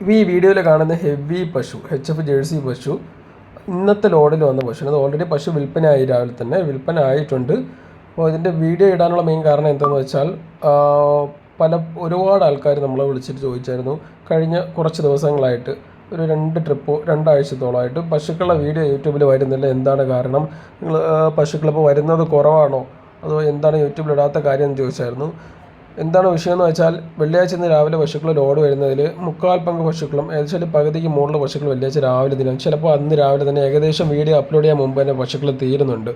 ഈ വീഡിയോയിൽ കാണുന്ന ഹെവി പശു എച്ച് എഫ് ജേഴ്സി പശു ഇന്നത്തെ ലോഡിൽ വന്ന പശു അത് ഓൾറെഡി പശു വിൽപ്പനയായി രാവിലെ തന്നെ വിൽപ്പന ആയിട്ടുണ്ട് അപ്പോൾ ഇതിന്റെ വീഡിയോ ഇടാനുള്ള മെയിൻ കാരണം എന്താണെന്ന് വെച്ചാൽ പല ഒരുപാട് ആൾക്കാർ നമ്മളെ വിളിച്ചിട്ട് ചോദിച്ചായിരുന്നു. കഴിഞ്ഞ കുറച്ച് ദിവസങ്ങളായിട്ട് ഒരു രണ്ട് ട്രിപ്പ് രണ്ടാഴ്ചത്തോളമായിട്ട് പശുക്കളുടെ വീഡിയോ യൂട്യൂബിൽ വരുന്നില്ല. എന്താണ് കാരണം? നിങ്ങൾ പശുക്കളിപ്പോൾ വരുന്നത് കുറവാണോ? അതോ എന്താണ് യൂട്യൂബിൽ ഇടാത്ത കാര്യം എന്ന് ചോദിച്ചായിരുന്നു. എന്താണ് വിഷയം എന്ന് വെച്ചാൽ വെള്ളിയാഴ്ച ഇന്ന് രാവിലെ പശുക്കൾ ലോഡ് വരുന്നതിൽ മുക്കാൽ പങ്ക് പശുക്കളും ഏകദേശം പകുതിക്ക് മുകളിൽ പശുക്കൾ വെള്ളിയാഴ്ച രാവിലെ ദിനം. ചിലപ്പോൾ അന്ന് രാവിലെ തന്നെ ഏകദേശം വീഡിയോ അപ്ലോഡ് ചെയ്യാൻ മുമ്പ് തന്നെ പശുക്കൾ തീരുന്നുണ്ട്.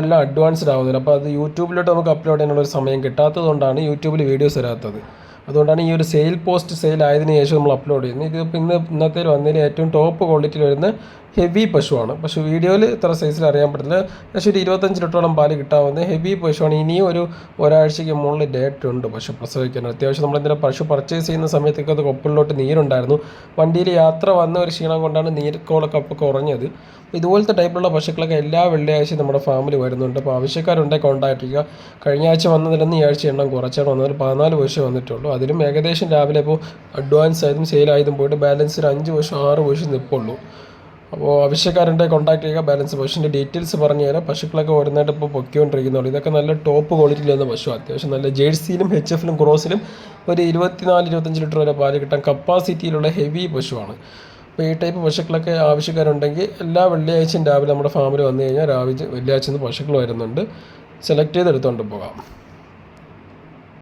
എല്ലാം അഡ്വാൻസ്ഡ് ആവുന്നില്ല അപ്പോൾ അത് യൂട്യൂബിലോട്ട് നമുക്ക് അപ്ലോഡ് ചെയ്യാനുള്ള ഒരു സമയം കിട്ടാത്തതുകൊണ്ടാണ് യൂട്യൂബിൽ വീഡിയോസ് വരാത്തത്. അതുകൊണ്ടാണ് ഈ ഒരു സെയിൽ പോസ്റ്റ് സെയിൽ ആയതിനു ശേഷം നമ്മൾ അപ്ലോഡ് ചെയ്യുന്നത്. ഇതിപ്പോൾ ഇന്ന് ഇന്നത്തെ വന്നതിൽ ഏറ്റവും ടോപ്പ് ക്വാളിറ്റിയിൽ വരുന്ന ഹെവി പശുവാണ്. പക്ഷേ വീഡിയോയിൽ ഇത്ര സൈസിൽ അറിയാൻ പറ്റില്ല. പക്ഷേ ഒരു ഇരുപത്തഞ്ച് ലിറ്ററോളം പാൽ കിട്ടാവുന്ന ഹെവി പശുവാണ്. ഇനിയും ഒരു ഒരാഴ്ചയ്ക്ക് മുകളിൽ ഡേറ്റ് ഉണ്ട് പശു പ്രസവിക്കാൻ. അത്യാവശ്യം എന്തിനാ പശു പർച്ചേസ് ചെയ്യുന്ന സമയത്തൊക്കെ അത് കൊപ്പിലോട്ട് നീരുണ്ടായിരുന്നു. വണ്ടിയിൽ യാത്ര വന്ന ഒരു ക്ഷീണം കൊണ്ടാണ് നീർക്കോളൊക്കെ അപ്പോൾ കുറഞ്ഞത്. ഇതുപോലത്തെ ടൈപ്പിലുള്ള പശുക്കളൊക്കെ എല്ലാ വെള്ളിയാഴ്ചയും നമ്മുടെ ഫാമിൽ വരുന്നുണ്ട്. അപ്പോൾ ആവശ്യക്കാരുണ്ടെങ്കിൽ കോൺടാക്ട് ചെയ്യുക. കഴിഞ്ഞ ആഴ്ച വന്നതിലൊന്ന് ഈ ആഴ്ച എണ്ണം കുറച്ചാണ് വന്നത്. പതിനാല് പശു വന്നിട്ടുള്ളൂ. അതിലും ഏകദേശം രാവിലെ ഇപ്പോൾ അഡ്വാൻസ് ആയതും സെയിലായതും പോയിട്ട് ബാലൻസ് ഒരു അഞ്ച് പശു ആറ് പശു നിൽപ്പുള്ളൂ അപ്പോൾ ആവശ്യക്കാരന്റെ കോൺടാക്ട് ചെയ്യുക ബാലൻസ് പശുവിന്റെ ഡീറ്റെയിൽസ് പറഞ്ഞു തരാം. പശുക്കളൊക്കെ ഓരോന്നായിട്ട് ഇപ്പോൾ പൊക്കിക്കൊണ്ടിരിക്കുന്നുള്ളൂ ഇതൊക്കെ നല്ല ടോപ്പ് ക്വാളിറ്റിയിൽ വന്ന പശു അത്യാവശ്യം നല്ല ജേഴ്സിയിലും എച്ച് എഫിലും ക്രോസിലും ഒരു ഇരുപത്തിനാല് ഇരുപത്തഞ്ച് ലിറ്റർ വരെ പാൽ കിട്ടാൻ കപ്പാസിറ്റിയിലുള്ള ഹെവി പശുവാണ്. അപ്പോൾ ഈ ടൈപ്പ് പശുക്കളൊക്കെ ആവശ്യക്കാരുണ്ടെങ്കിൽ എല്ലാ വെള്ളിയാഴ്ചയും രാവിലെ നമ്മുടെ ഫാമിൽ വന്നു കഴിഞ്ഞാൽ രാവിലെ വെള്ളിയാഴ്ച നിന്ന് പശുക്കൾ വരുന്നുണ്ട്. സെലക്ട് ചെയ്ത് എടുത്തുകൊണ്ട് പോകാം.